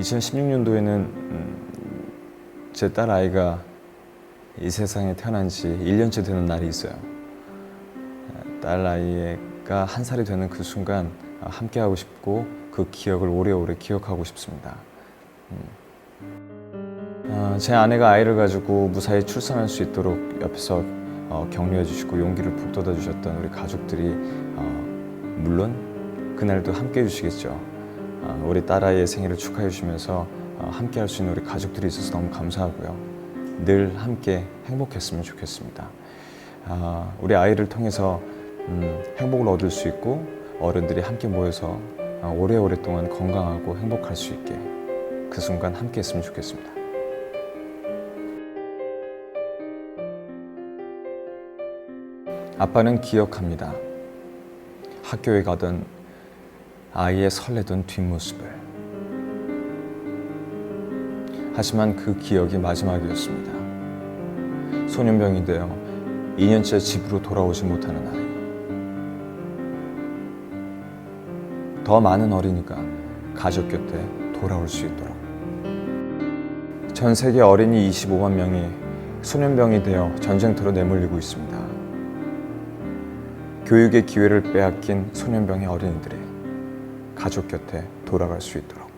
2016년도에는 음, 제딸 아이가 이 세상에 태어난 지 1년째 되는 날이 있어요. 딸 아이가 한 살이 되는 그 순간 아, 함께하고 싶고 그 기억을 오래오래 기억하고 싶습니다. 음. 아, 제 아내가 아이를 가지고 무사히 출산할 수 있도록 옆에서 어, 격려해 주시고 용기를 북돋아 주셨던 우리 가족들이 어, 물론 그날도 함께 해 주시겠죠. 아, 우리 딸아이의 생일을 축하해 주시면서 어, 함께 할 수 있는 우리 가족들이 있어서 너무 감사하고요. 늘 함께 행복했으면 좋겠습니다. 아, 우리 아이를 통해서 음, 행복을 얻을 수 있고 어른들이 함께 모여서 어, 오래오래 동안 건강하고 행복할 수 있게 그 순간 함께 했으면 좋겠습니다. 아빠는 기억합니다. 학교에 가던 아이의 설레던 뒷모습을. 하지만 그 기억이 마지막이었습니다. 소년병이 되어 2년째 집으로 돌아오지 못하는 아이. 더 많은 어린이가 가족 곁에 돌아올 수 있도록. 전 세계 어린이 25만 명이 소년병이 되어 전쟁터로 내몰리고 있습니다. 교육의 기회를 빼앗긴 소년병의 어린이들이 가족 곁에 돌아갈 수 있도록.